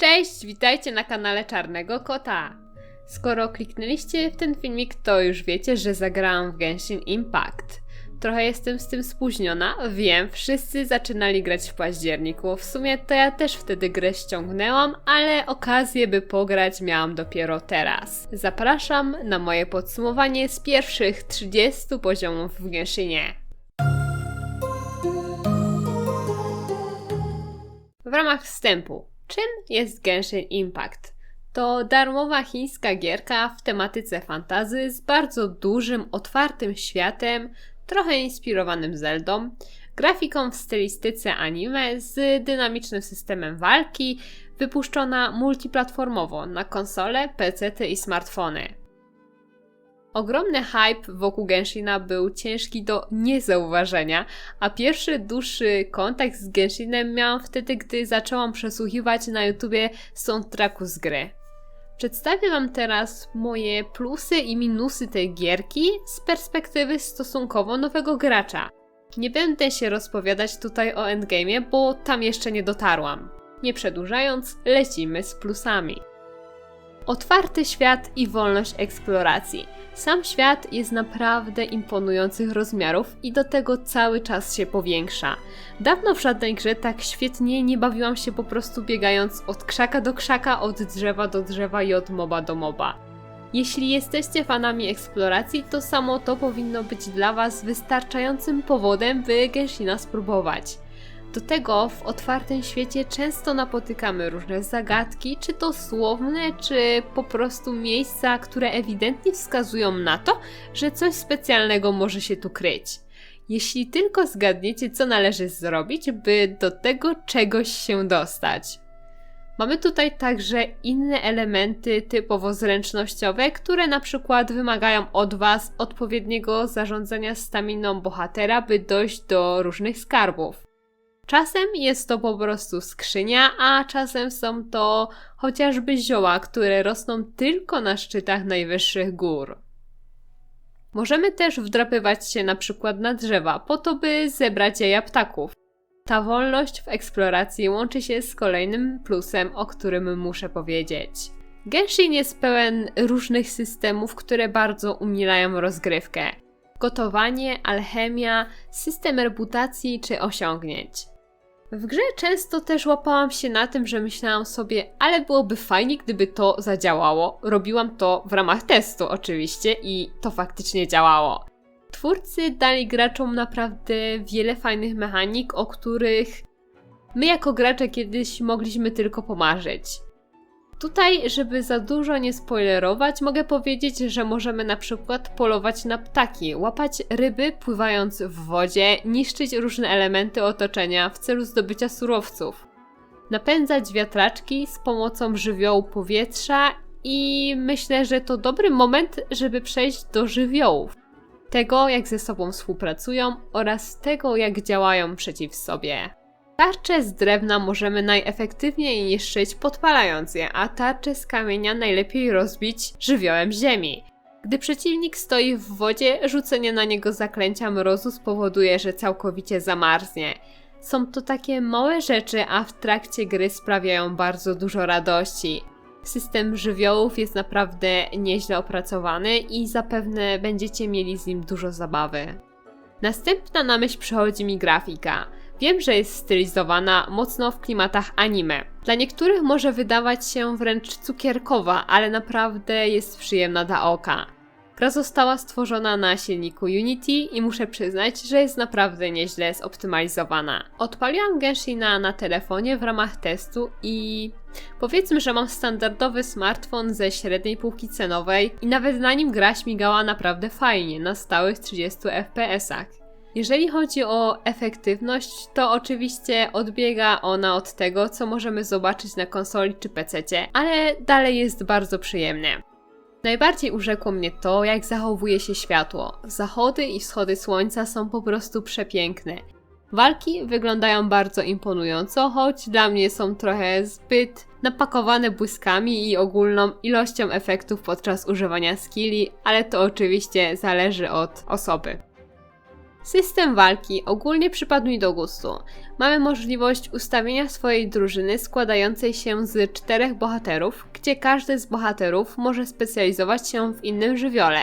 Cześć, witajcie na kanale Czarnego Kota. Skoro kliknęliście w ten filmik, to już wiecie, że zagrałam w Genshin Impact. Trochę jestem z tym spóźniona, wiem, wszyscy zaczynali grać w październiku. W sumie to ja też wtedy grę ściągnęłam, ale okazję by pograć miałam dopiero teraz. Zapraszam na moje podsumowanie z pierwszych 30 poziomów w Genshinie. W ramach wstępu, czym jest Genshin Impact? To darmowa chińska gierka w tematyce fantazy z bardzo dużym, otwartym światem, trochę inspirowanym Zeldą, grafiką w stylistyce anime z dynamicznym systemem walki, wypuszczona multiplatformowo na konsole, PC i smartfony. Ogromny hype wokół Genshina był ciężki do niezauważenia, a pierwszy dłuższy kontakt z Genshinem miałam wtedy, gdy zaczęłam przesłuchiwać na YouTubie soundtracku z gry. Przedstawię Wam teraz moje plusy i minusy tej gierki z perspektywy stosunkowo nowego gracza. Nie będę się rozpowiadać tutaj o endgame, bo tam jeszcze nie dotarłam. Nie przedłużając, lecimy z plusami. Otwarty świat i wolność eksploracji. Sam świat jest naprawdę imponujących rozmiarów i do tego cały czas się powiększa. Dawno w żadnej grze tak świetnie nie bawiłam się po prostu biegając od krzaka do krzaka, od drzewa do drzewa i od moba do moba. Jeśli jesteście fanami eksploracji, to samo to powinno być dla Was wystarczającym powodem, by Genshina spróbować. Do tego w otwartym świecie często napotykamy różne zagadki, czy to słowne, czy po prostu miejsca, które ewidentnie wskazują na to, że coś specjalnego może się tu kryć. Jeśli tylko zgadniecie, co należy zrobić, by do tego czegoś się dostać. Mamy tutaj także inne elementy typowo zręcznościowe, które na przykład wymagają od Was odpowiedniego zarządzania staminą bohatera, by dojść do różnych skarbów. Czasem jest to po prostu skrzynia, a czasem są to chociażby zioła, które rosną tylko na szczytach najwyższych gór. Możemy też wdrapywać się na przykład na drzewa, po to by zebrać jaja ptaków. Ta wolność w eksploracji łączy się z kolejnym plusem, o którym muszę powiedzieć. Genshin jest pełen różnych systemów, które bardzo umilają rozgrywkę. Gotowanie, alchemia, system reputacji czy osiągnięć. W grze często też łapałam się na tym, że myślałam sobie, ale byłoby fajnie, gdyby to zadziałało. Robiłam to w ramach testu oczywiście i to faktycznie działało. Twórcy dali graczom naprawdę wiele fajnych mechanik, o których my jako gracze kiedyś mogliśmy tylko pomarzyć. Tutaj, żeby za dużo nie spoilerować, mogę powiedzieć, że możemy na przykład polować na ptaki, łapać ryby pływając w wodzie, niszczyć różne elementy otoczenia w celu zdobycia surowców, napędzać wiatraczki z pomocą żywiołu powietrza i myślę, że to dobry moment, żeby przejść do żywiołów. Tego, jak ze sobą współpracują oraz tego, jak działają przeciw sobie. Tarcze z drewna możemy najefektywniej niszczyć podpalając je, a tarcze z kamienia najlepiej rozbić żywiołem ziemi. Gdy przeciwnik stoi w wodzie, rzucenie na niego zaklęcia mrozu spowoduje, że całkowicie zamarznie. Są to takie małe rzeczy, a w trakcie gry sprawiają bardzo dużo radości. System żywiołów jest naprawdę nieźle opracowany i zapewne będziecie mieli z nim dużo zabawy. Następna na myśl przychodzi mi grafika. Wiem, że jest stylizowana mocno w klimatach anime. Dla niektórych może wydawać się wręcz cukierkowa, ale naprawdę jest przyjemna dla oka. Gra została stworzona na silniku Unity i muszę przyznać, że jest naprawdę nieźle zoptymalizowana. Odpaliłam Genshina na telefonie w ramach testu i powiedzmy, że mam standardowy smartfon ze średniej półki cenowej i nawet na nim gra śmigała naprawdę fajnie, na stałych 30 fps-ach. Jeżeli chodzi o efektywność, to oczywiście odbiega ona od tego, co możemy zobaczyć na konsoli czy PC, ale dalej jest bardzo przyjemne. Najbardziej urzekło mnie to, jak zachowuje się światło. Zachody i wschody słońca są po prostu przepiękne. Walki wyglądają bardzo imponująco, choć dla mnie są trochę zbyt napakowane błyskami i ogólną ilością efektów podczas używania skilli, ale to oczywiście zależy od osoby. System walki ogólnie przypadł mi do gustu. Mamy możliwość ustawienia swojej drużyny składającej się z czterech bohaterów, gdzie każdy z bohaterów może specjalizować się w innym żywiole,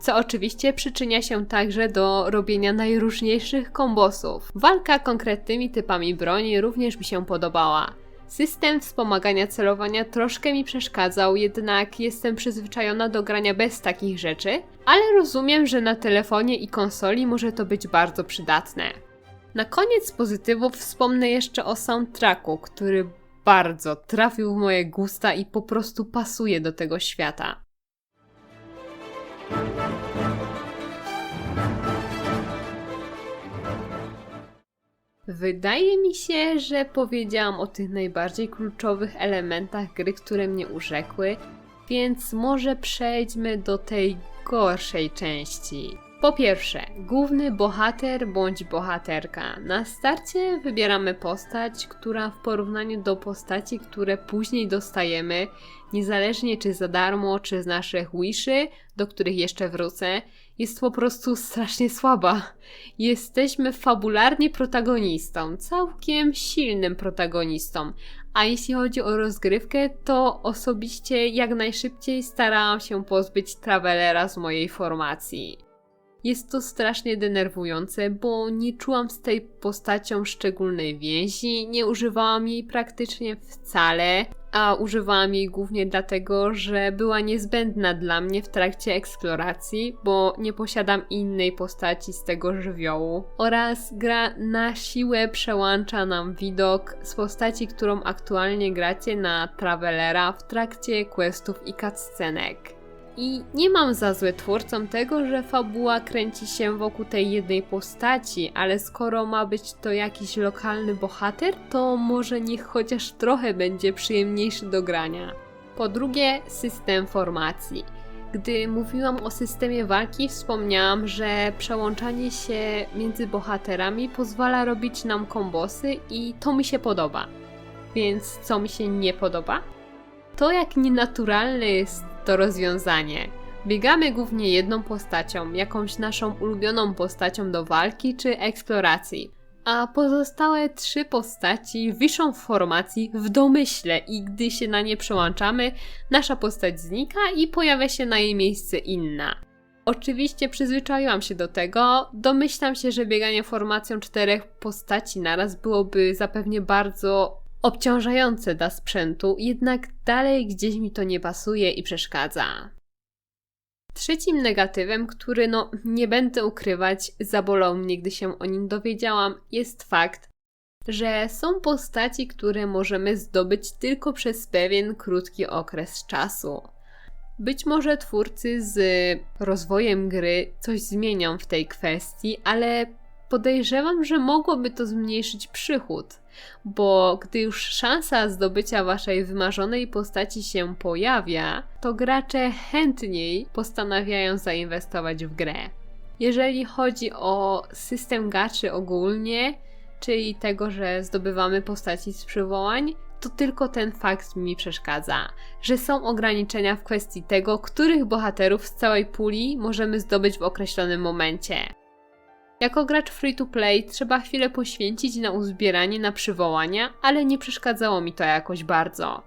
co oczywiście przyczynia się także do robienia najróżniejszych kombosów. Walka konkretnymi typami broni również mi się podobała. System wspomagania celowania troszkę mi przeszkadzał, jednak jestem przyzwyczajona do grania bez takich rzeczy, ale rozumiem, że na telefonie i konsoli może to być bardzo przydatne. Na koniec pozytywów wspomnę jeszcze o soundtracku, który bardzo trafił w moje gusta i po prostu pasuje do tego świata. Wydaje mi się, że powiedziałam o tych najbardziej kluczowych elementach gry, które mnie urzekły, więc może przejdźmy do tej gorszej części. Po pierwsze, główny bohater bądź bohaterka. Na starcie wybieramy postać, która w porównaniu do postaci, które później dostajemy, niezależnie czy za darmo, czy z naszych wishy, do których jeszcze wrócę, jest po prostu strasznie słaba. Jesteśmy fabularnie protagonistą, całkiem silnym protagonistą. A jeśli chodzi o rozgrywkę, to osobiście jak najszybciej starałam się pozbyć Travelera z mojej formacji. Jest to strasznie denerwujące, bo nie czułam z tej postacią szczególnej więzi, nie używałam jej praktycznie wcale, a używałam jej głównie dlatego, że była niezbędna dla mnie w trakcie eksploracji, bo nie posiadam innej postaci z tego żywiołu. Oraz gra na siłę przełącza nam widok z postaci, którą aktualnie gracie na Travelera w trakcie questów i cutscenek. I nie mam za złe twórcom tego, że fabuła kręci się wokół tej jednej postaci, ale skoro ma być to jakiś lokalny bohater, to może niech chociaż trochę będzie przyjemniejszy do grania. Po drugie, system formacji. Gdy mówiłam o systemie walki, wspomniałam, że przełączanie się między bohaterami pozwala robić nam kombosy i to mi się podoba. Więc co mi się nie podoba? To jak nienaturalne jest to rozwiązanie. Biegamy głównie jedną postacią, jakąś naszą ulubioną postacią do walki czy eksploracji, a pozostałe trzy postaci wiszą w formacji w domyśle i gdy się na nie przełączamy, nasza postać znika i pojawia się na jej miejsce inna. Oczywiście przyzwyczaiłam się do tego. Domyślam się, że bieganie formacją czterech postaci naraz byłoby zapewnie bardzo obciążające dla sprzętu, jednak dalej gdzieś mi to nie pasuje i przeszkadza. Trzecim negatywem, który no nie będę ukrywać, zabolał mnie, gdy się o nim dowiedziałam, jest fakt, że są postaci, które możemy zdobyć tylko przez pewien krótki okres czasu. Być może twórcy z rozwojem gry coś zmienią w tej kwestii, ale podejrzewam, że mogłoby to zmniejszyć przychód, bo gdy już szansa zdobycia waszej wymarzonej postaci się pojawia, to gracze chętniej postanawiają zainwestować w grę. Jeżeli chodzi o system gaczy ogólnie, czyli tego, że zdobywamy postaci z przywołań, to tylko ten fakt mi przeszkadza, że są ograniczenia w kwestii tego, których bohaterów z całej puli możemy zdobyć w określonym momencie. Jako gracz free to play trzeba chwilę poświęcić na uzbieranie na przywołania, ale nie przeszkadzało mi to jakoś bardzo.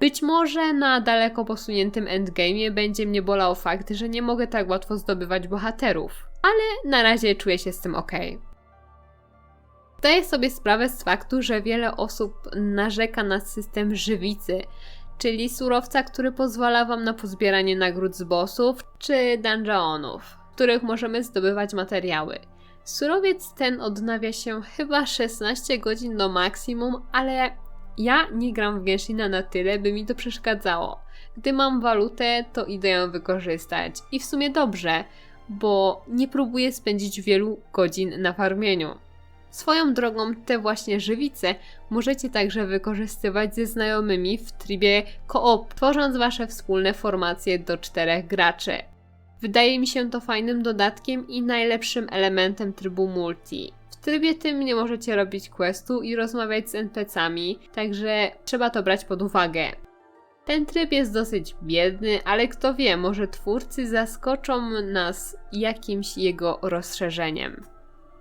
Być może na daleko posuniętym endgame'ie będzie mnie bolał fakt, że nie mogę tak łatwo zdobywać bohaterów, ale na razie czuję się z tym ok. Zdaję sobie sprawę z faktu, że wiele osób narzeka na system żywicy, czyli surowca, który pozwala Wam na pozbieranie nagród z bossów czy dungeonów, w których możemy zdobywać materiały. Surowiec ten odnawia się chyba 16 godzin do maksimum, ale ja nie gram w Genshina na tyle, by mi to przeszkadzało. Gdy mam walutę, to idę ją wykorzystać. I w sumie dobrze, bo nie próbuję spędzić wielu godzin na farmieniu. Swoją drogą te właśnie żywice możecie także wykorzystywać ze znajomymi w trybie koop, tworząc wasze wspólne formacje do czterech graczy. Wydaje mi się to fajnym dodatkiem i najlepszym elementem trybu multi. W trybie tym nie możecie robić questu i rozmawiać z NPCami, także trzeba to brać pod uwagę. Ten tryb jest dosyć biedny, ale kto wie, może twórcy zaskoczą nas jakimś jego rozszerzeniem.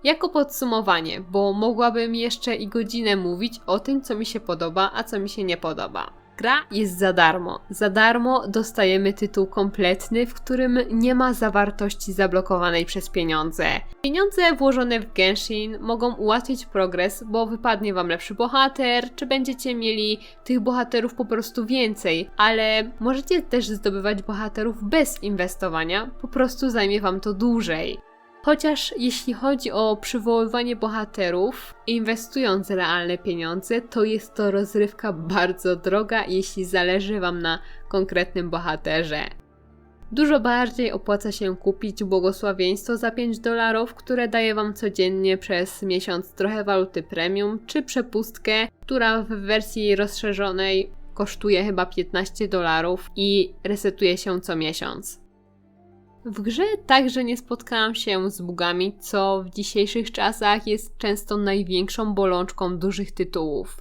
Jako podsumowanie, bo mogłabym jeszcze i godzinę mówić o tym, co mi się podoba, a co mi się nie podoba. Gra jest za darmo. Za darmo dostajemy tytuł kompletny, w którym nie ma zawartości zablokowanej przez pieniądze. Pieniądze włożone w Genshin mogą ułatwić progres, bo wypadnie wam lepszy bohater, czy będziecie mieli tych bohaterów po prostu więcej, ale możecie też zdobywać bohaterów bez inwestowania, po prostu zajmie wam to dłużej. Chociaż jeśli chodzi o przywoływanie bohaterów, inwestując realne pieniądze, to jest to rozrywka bardzo droga, jeśli zależy Wam na konkretnym bohaterze. Dużo bardziej opłaca się kupić błogosławieństwo za 5 dolarów, które daje Wam codziennie przez miesiąc trochę waluty premium, czy przepustkę, która w wersji rozszerzonej kosztuje chyba 15 dolarów i resetuje się co miesiąc. W grze także nie spotkałam się z bugami, co w dzisiejszych czasach jest często największą bolączką dużych tytułów.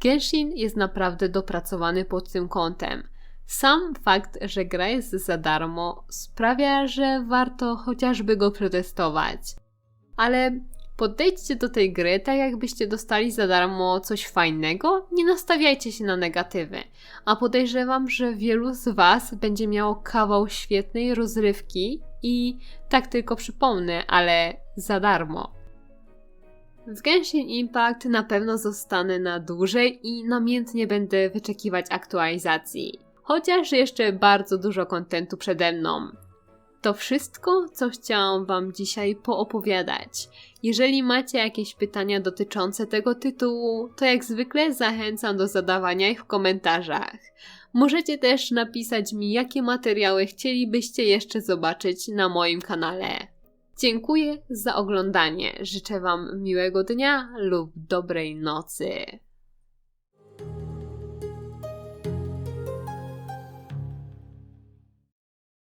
Genshin jest naprawdę dopracowany pod tym kątem. Sam fakt, że gra jest za darmo sprawia, że warto chociażby go przetestować. Ale Podejdźcie do tej gry tak, jakbyście dostali za darmo coś fajnego, nie nastawiajcie się na negatywy. A podejrzewam, że wielu z Was będzie miało kawał świetnej rozrywki i tak tylko przypomnę, ale za darmo. W Genshin Impact na pewno zostanę na dłużej i namiętnie będę wyczekiwać aktualizacji. Chociaż jeszcze bardzo dużo kontentu przede mną. To wszystko, co chciałam Wam dzisiaj poopowiadać. Jeżeli macie jakieś pytania dotyczące tego tytułu, to jak zwykle zachęcam do zadawania ich w komentarzach. Możecie też napisać mi, jakie materiały chcielibyście jeszcze zobaczyć na moim kanale. Dziękuję za oglądanie. Życzę Wam miłego dnia lub dobrej nocy.